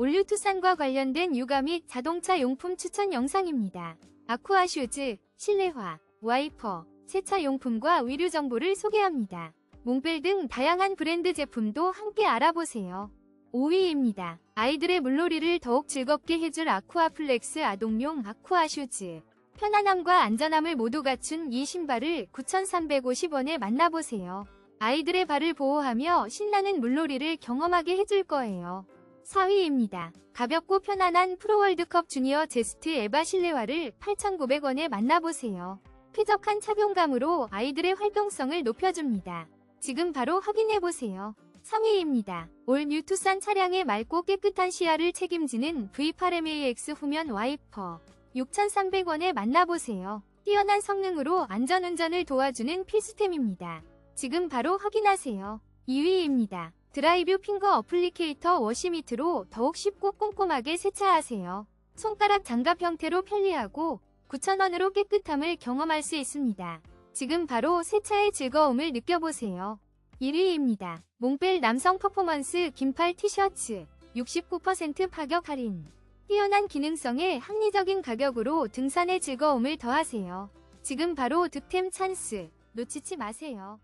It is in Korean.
올류 투싼과 관련된 육아 및 자동차 용품 추천 영상입니다. 아쿠아 슈즈, 실내화, 와이퍼, 세차 용품과 의류 정보를 소개합니다. 몽벨 등 다양한 브랜드 제품도 함께 알아보세요. 5위입니다. 아이들의 물놀이를 더욱 즐겁게 해줄 아쿠아 플렉스 아동용 아쿠아 슈즈. 편안함과 안전함을 모두 갖춘 이 신발을 9,350원에 만나보세요. 아이들의 발을 보호하며 신나는 물놀이를 경험하게 해줄 거예요. 4위입니다. 가볍고 편안한 프로월드컵 주니어 제스트 에바 실내화를 8,900원에 만나보세요. 쾌적한 착용감으로 아이들의 활동성을 높여줍니다. 지금 바로 확인해보세요. 3위입니다. 올 뉴투산 차량의 맑고 깨끗한 시야를 책임지는 V8MAX 후면 와이퍼 6,300원에 만나보세요. 뛰어난 성능으로 안전운전을 도와주는 필수템입니다. 지금 바로 확인하세요. 2위입니다. 드라이뷰 핑거 어플리케이터 워시미트로 더욱 쉽고 꼼꼼하게 세차하세요. 손가락 장갑 형태로 편리하고 9,000원으로 깨끗함을 경험할 수 있습니다. 지금 바로 세차의 즐거움을 느껴보세요. 1위입니다. 몽벨 남성 퍼포먼스 긴팔 티셔츠 69% 파격 할인 뛰어난 기능성에 합리적인 가격으로 등산의 즐거움을 더하세요. 지금 바로 득템 찬스 놓치지 마세요.